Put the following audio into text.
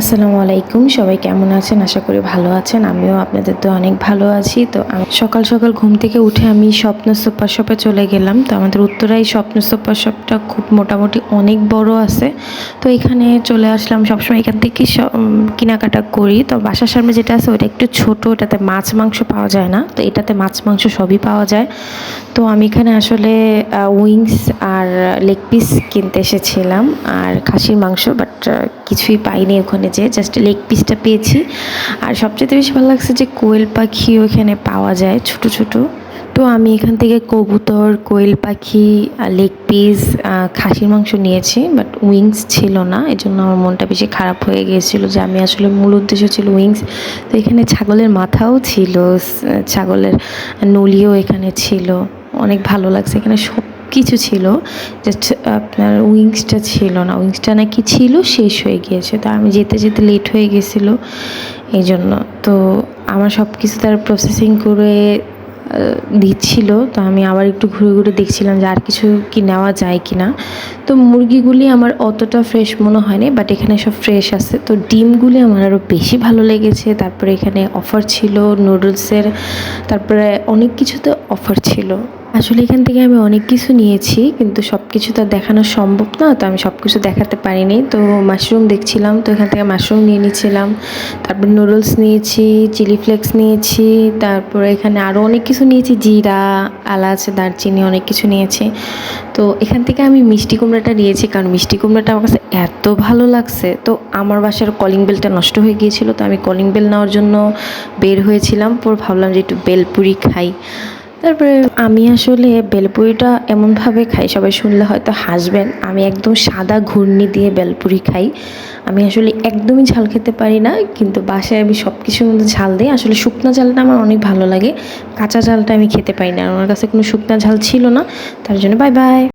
আসসালামু আলাইকুম, সবাই কেমন আছেন? আশা করি ভালো আছেন। আমিও আপনাদের তো অনেক ভালো আছি। তো সকাল সকাল ঘুম থেকে উঠে আমি স্বপ্ন সুপার শপে চলে গেলাম। তো আমাদের উত্তরায় স্বপ্ন সুপার শপটা খুব মোটামুটি অনেক বড় আছে। তো এখানে চলে আসলাম, সবসময় এখান থেকে সব কেনাকাটা করি। তো বাসার সামনে যেটা আছে, ওটা একটু ছোট, এটাতে মাছ মাংস পাওয়া যায় না। তো এটাতে মাছ মাংস সবই পাওয়া যায়। তো আমি এখানে আসলে উইংস আর লেগ পিস কিনতে এসেছিলাম। আর খাসির মাংস, বাট কিছুই পাইনি ওখানে। যে জাস্ট লেগ পিসটা পেয়েছি। আর সবচেয়ে বেশি ভালো লাগছে যে কোয়েল পাখিও এখানে পাওয়া যায় ছোট ছোট। তো আমি এখান থেকে কবুতর, কোয়েল পাখি লেগ পিস খাসির মাংস নিয়েছি বাট উইংস ছিল না। এই জন্য আমার মনটা বেশি খারাপ হয়ে গিয়েছিল যে আমি আসলে মূল উদ্দেশ্য ছিল উইংস তো এখানে ছাগলের মাথাও ছিল ছাগলের নলিও এখানে ছিল। অনেক ভালো লাগছে। এখানে সব কিছু ছিল জাস্ট আপনার উইংসটা ছিল না। উইংসটা নাকি ছিল, শেষ হয়ে গিয়েছে। তো আমি যেতে যেতে লেট হয়ে গেছিল। এই জন্য তো আমার সব কিছু তার প্রসেসিং করে দিচ্ছিল। তো আমি আবার একটু ঘুরে ঘুরে দেখছিলাম যে আর কিছু কি নেওয়া যায় কি না তো মুরগিগুলি আমার অতটা ফ্রেশ মনে হয়নি বাট এখানে সব ফ্রেশ আছে। তো ডিমগুলি আমার আরও বেশি ভালো লেগেছে। তারপরে এখানে অফার ছিল নুডলসের তারপরে অনেক কিছুতে অফার ছিল। আসলে এখান থেকে আমি অনেক কিছু নিয়েছি, কিন্তু সব কিছু তো দেখানো সম্ভব না, তো আমি সব কিছু দেখাতে পারিনি। তো মাশরুম দেখছিলাম, তো এখান থেকে মাশরুম নিয়ে নিয়েছিলাম। তারপর নুডলস নিয়েছি, চিলি ফ্লেক্স নিয়েছি, তারপরে এখানে আরও অনেক কিছু নিয়েছি, জিরা, এলাচ, দারচিনি অনেক কিছু নিয়েছি। তো এখান থেকে আমি মিষ্টি কুমড়াটা নিয়েছি, কারণ মিষ্টি কুমড়াটা আমার কাছে এত ভালো লাগছে। তো আমার বাসার কলিং বেলটা নষ্ট হয়ে গিয়েছিল, তো আমি কলিং বেল নেওয়ার জন্য বের হয়েছিলাম। পর ভাবলাম যে একটু বেলপুরি খাই। তারপরে আমি আসলে বেলপুরিটা এমনভাবে খাই, সবাই শুনলে হয়তো হাসবেন। আমি একদম সাদা ঘূর্ণি দিয়ে বেলপুরি খাই। আমি আসলে একদমই ঝাল খেতে পারি না, কিন্তু বাসায় আমি সব কিছুর মধ্যে ঝাল দিই। আসলে শুকনো ঝালটা আমার অনেক ভালো লাগে। কাঁচা ঝালটা আমি খেতে পারি না। আমার কাছে কোনো শুকনা ঝাল ছিল না, তার জন্য বাই বাই